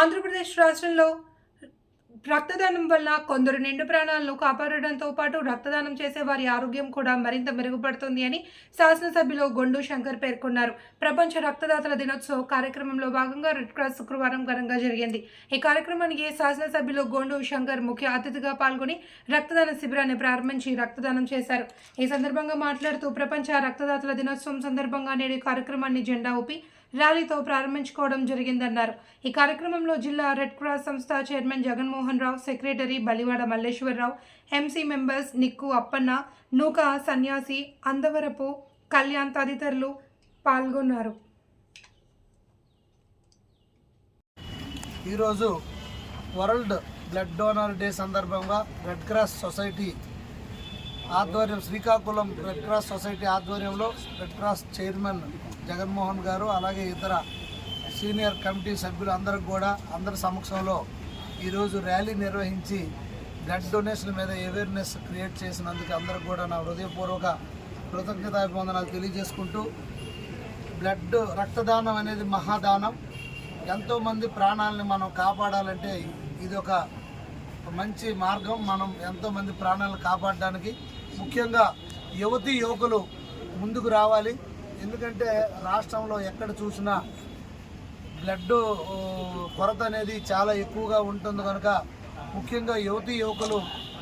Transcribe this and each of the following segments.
ఆంధ్రప్రదేశ్ రాష్ట్రంలో రక్తదానం వల్ల కొందరు నిండు ప్రాణాలను కాపాడడంతో పాటు రక్తదానం చేసే వారి ఆరోగ్యం కూడా మరింత మెరుగుపడుతుంది అని శాసనసభ్యులు గొండు శంకర్ పేర్కొన్నారు. ప్రపంచ రక్తదాతల దినోత్సవ కార్యక్రమంలో భాగంగా రెడ్ క్రాస్ శుక్రవారం ఘనంగా జరిగింది. ఈ కార్యక్రమానికి శాసనసభ్యులు గొండు శంకర్ ముఖ్య అతిథిగా పాల్గొని రక్తదాన శిబిరాన్ని ప్రారంభించి రక్తదానం చేశారు. ఈ సందర్భంగా మాట్లాడుతూ ప్రపంచ రక్తదాతల దినోత్సవం సందర్భంగా నేడు కార్యక్రమాన్ని జెండా ఊపి ర్యాలీతో ప్రారంభించుకోవడం జరిగిందన్నారు. ఈ కార్యక్రమంలో జిల్లా రెడ్ క్రాస్ సంస్థ chairman Jaganmohan Rao secretary Balivada Malleswararao MC members Nikku Appanna Nooka Sanyasi Andavarapu Kalyan తదితరులు పాల్గొన్నారు. ఈరోజు వరల్డ్ బ్లడ్ డోనర్ డే సందర్భంగా రెడ్ క్రాస్ సొసైటీ ఆధ్వర్యం శ్రీకాకుళం రెడ్ క్రాస్ సొసైటీ ఆధ్వర్యంలో రెడ్ క్రాస్ చైర్మన్ జగన్మోహన్ గారు అలాగే ఇతర సీనియర్ కమిటీ సభ్యులు అందరికి కూడా అందరి సమక్షంలో ఈరోజు ర్యాలీ నిర్వహించి బ్లడ్ డొనేషన్ మీద అవేర్నెస్ క్రియేట్ చేసినందుకు అందరికి కూడా నా హృదయపూర్వక కృతజ్ఞతాభివందనాలు తెలియజేసుకుంటూ బ్లడ్ రక్తదానం అనేది మహాదానం. ఎంతోమంది ప్రాణాలని మనం కాపాడాలంటే ఇది ఒక మంచి మార్గం మనం ఎంతోమంది ప్రాణాలను కాపాడడానికి. ముఖ్యంగా యువతి యువకులు ముందుకు రావాలి. ఎందుకంటే రాష్ట్రంలో ఎక్కడ చూసినా బ్లడ్ కొరత అనేది చాలా ఎక్కువగా ఉంటుంది కనుక ముఖ్యంగా యువతి యువకులు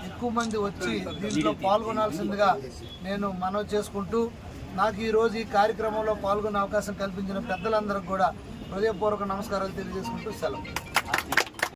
ఎక్కువ మంది వచ్చి దీంట్లో పాల్గొనాల్సిందిగా నేను మనవి చేసుకుంటూ నాకు ఈరోజు ఈ కార్యక్రమంలో పాల్గొనే అవకాశం కల్పించిన పెద్దలందరికీ కూడా హృదయపూర్వక నమస్కారాలు తెలియజేసుకుంటూ సెలవు.